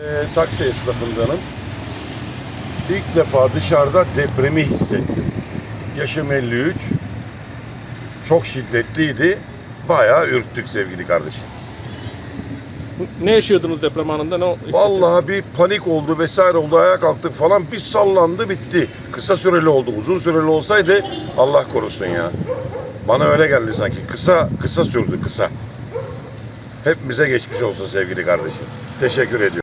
Ee, taksi esnafındanım. İlk defa dışarıda depremi hissettim. Yaşım 53. Çok şiddetliydi. Bayağı ürktük sevgili kardeşim. Ne yaşıyordunuz deprem anında? Ne hissettiniz? Vallahi bir panik oldu vesaire oldu. Ayağa kalktık falan. Bir sallandı bitti. Kısa süreli oldu. Uzun süreli olsaydı Allah korusun ya. Bana öyle geldi sanki. Kısa kısa sürdü kısa. Hepimize geçmiş olsun sevgili kardeşim. Teşekkür ediyorum.